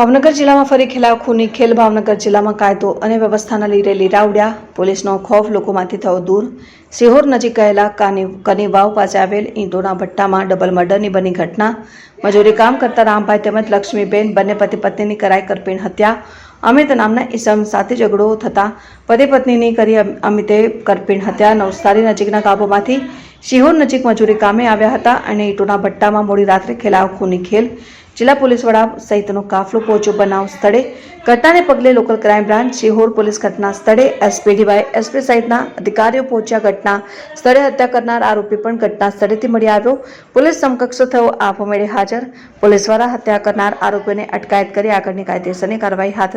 ભાવનગર જિલ્લામાં ફરી ખેલાવ ખૂની ખેલ. ભાવનગર જિલ્લામાં કાયદો અને વ્યવસ્થાના લીધે લીરાવડ્યા. પોલીસનો ખોફ લોકોમાંથી થયો દૂર. સિહોર નજીક ગયેલા કાની, કનીવાવ પાસે આવેલ ઈંટોના ભટ્ટામાં ડબલ મર્ડરની બની ઘટના. મજૂરી કામ કરતા રામભાઈ તેમજ લક્ષ્મીબેન બંને પતિ પત્નીની કરાઈ કરપીણ હત્યા. અમિત નામના ઈસમ સાથે ઝઘડો થતા પતિ પત્નીની કરી અમિતે કરપીણ હત્યા. નવસારી નજીકના કાબુમાંથી શિહોર નજીક મજૂરી કામે આવ્યા હતા અને ઈંટોના ભટ્ટામાં મોડી રાત્રે ખેલાવ ખૂની ખેલ. જિલ્લા પોલીસ વડા સહિતનો કાફલો પહોંચ્યો બનાવ સ્થળે. ઘટનાને પગલે local crime branch Sihor police ઘટના સ્થળે. એસપી ડીવાય એસપી સહિતના અધિકારીઓ પહોંચ્યા ઘટના સ્થળે હત્યા કરનાર આરોપી પણ ઘટના સ્થળેથી મળી આવ્યો. પોલીસ સમકક્ષ થયો આપમેળે હાજર. પોલીસ દ્વારા હત્યા કરનાર આરોપીને અટકાયત કરી આગળની કાયદેસરની કાર્યવાહી હાથ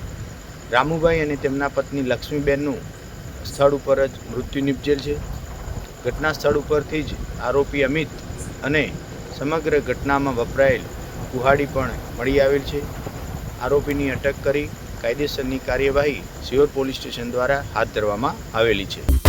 રામુભાઈ અને તેમના પત્ની લક્ષ્મીબેનનું સ્થળ ઉપર જ મૃત્યુ નિપજેલ છે. ઘટના સ્થળ ઉપરથી જ આરોપી અમિત અને સમગ્ર ઘટનામાં વપરાયેલ કુહાડી પણ મળી આવેલ છે. આરોપીની અટક કરી કાયદેસરની કાર્યવાહી સિયોર પોલીસ સ્ટેશન દ્વારા હાથ ધરવામાં આવેલી છે.